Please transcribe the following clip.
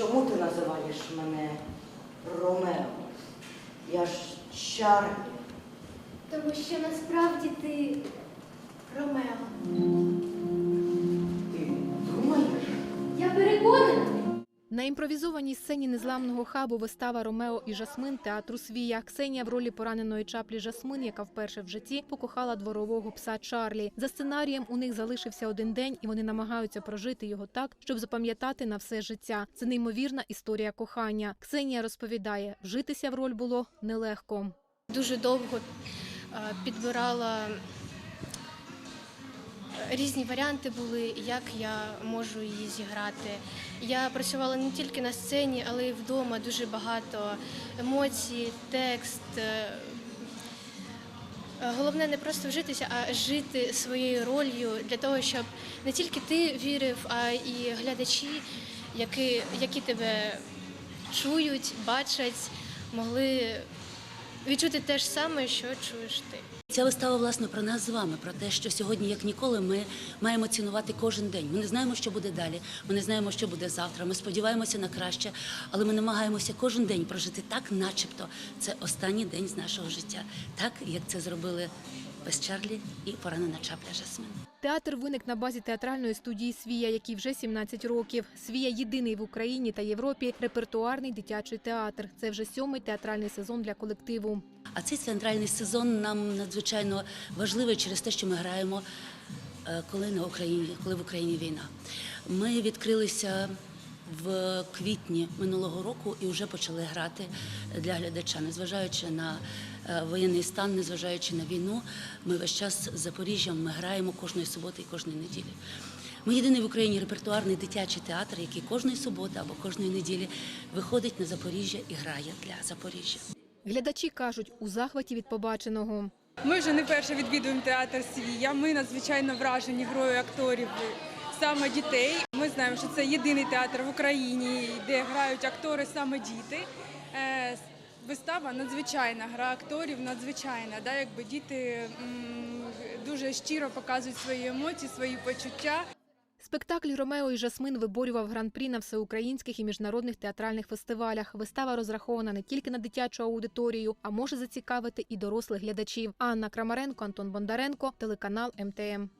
чому ти називаєш мене Ромео? Я ж Чарлі. Тому що насправді ти Ромео. На імпровізованій сцені незламного хабу вистава Ромео і Жасмин театру Свія. Ксенія в ролі пораненої чаплі Жасмин, яка вперше в житті покохала дворового пса Чарлі. За сценарієм у них залишився один день, і вони намагаються прожити його так, щоб запам'ятати на все життя. Це неймовірна історія кохання. Ксенія розповідає, вжитися в роль було нелегко. Дуже довго підбирала різні варіанти були, як я можу її зіграти. Я працювала не тільки на сцені, але й вдома дуже багато емоцій, текст. е, Головне не просто вжитися, а жити своєю ролью для того, щоб не тільки ти вірив, а і глядачі, які, які тебе чують, бачать, могли відчути те ж саме, що чуєш ти. Ця вистава власне про нас з вами, про те, що сьогодні, як ніколи, ми маємо цінувати кожен день. Ми не знаємо, що буде далі. Ми не знаємо, що буде завтра. Ми сподіваємося на краще, але ми намагаємося кожен день прожити так, начебто це останній день з нашого життя, так як це зробили без Чарлі і поранена чапля Жасмин. Театр виник на базі театральної студії Свія, який вже 17 років. Свія єдиний в Україні та Європі репертуарний дитячий театр. Це вже сьомий театральний сезон для колективу. А цей центральний сезон нам надзвичайно важливий через те, що ми граємо, е, коли на Україні, коли в Україні війна. Ми відкрилися в квітні минулого року і вже почали грати для глядача, незважаючи на е, воєнний стан, незважаючи на війну. Ми весь час з Запоріжжям ми граємо кожної суботи і кожної неділі. Ми єдиний в Україні репертуарний дитячий театр, який кожної суботи або кожної неділі виходить на Запоріжжя і грає для Запоріжжя. Глядачі кажуть, у захваті від побаченого. Ми вже не перше відвідуємо театр Свія. Ми надзвичайно вражені грою акторів саме дітей. Ми знаємо, що це єдиний театр в Україні, де грають актори саме діти. Е, Вистава надзвичайна, гра акторів надзвичайна. Да, якби діти дуже щиро показують свої емоції, свої почуття. Спектакль Ромео і Жасмин виборював гран-прі на всеукраїнських і міжнародних театральних фестивалях. Вистава розрахована не тільки на дитячу аудиторію, а може зацікавити і дорослих глядачів. Анна Крамаренко, Антон Бондаренко, телеканал МТМ.